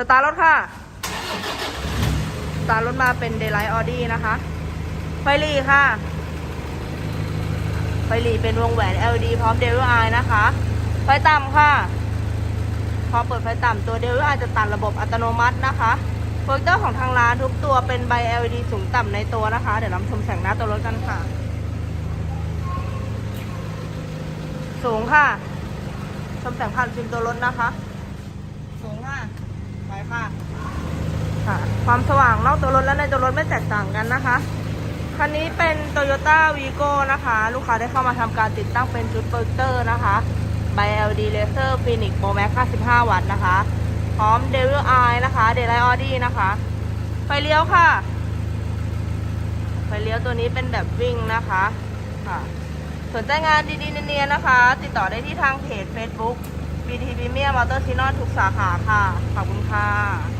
สตาร์รถค่ะ สตาร์รถมาเป็น Daylight Audi นะคะ ไฟหลีค่ะ ไฟหลีเป็นวงแหวน LED พร้อม Devil Eye นะคะ ไฟต่ำค่ะ พอเปิดไฟต่ำตัว Devil Eye จะตัดระบบอัตโนมัตินะคะโปรเจคเตอร์ของทางร้านทุกตัวเป็นใบ LED สูงต่ำในตัวนะคะ เดี๋ยวเราชมแสงหน้าตัวรถกันค่ะ สูงค่ะ ชมแสงผ่านฟิล์มตัวรถนะคะ ไปค่ะ ค่ะ ความสว่างนอกตัวรถและในตัวรถไม่แตกต่างกันนะคะ คันนี้เป็น Toyota Vigo นะคะ ลูกค้าได้เข้ามาทำการติดตั้งเป็นชุดโปรเจคเตอร์นะคะใบ LED Laser Phoenix Pro Max 55 วัตต์นะคะ พร้อม Devil Eye นะคะ Daylight Audi นะคะ ไฟเลี้ยวค่ะ ไฟเลี้ยวตัวนี้เป็นแบบวิ่งนะคะค่ะสนใจงานดีๆเนียนๆนะคะ ติดต่อได้ที่ทางเพจ Facebook BT พรีเมียมอเตอร์ซีนอนทุกสาขาค่ะ ขอบคุณค่ะ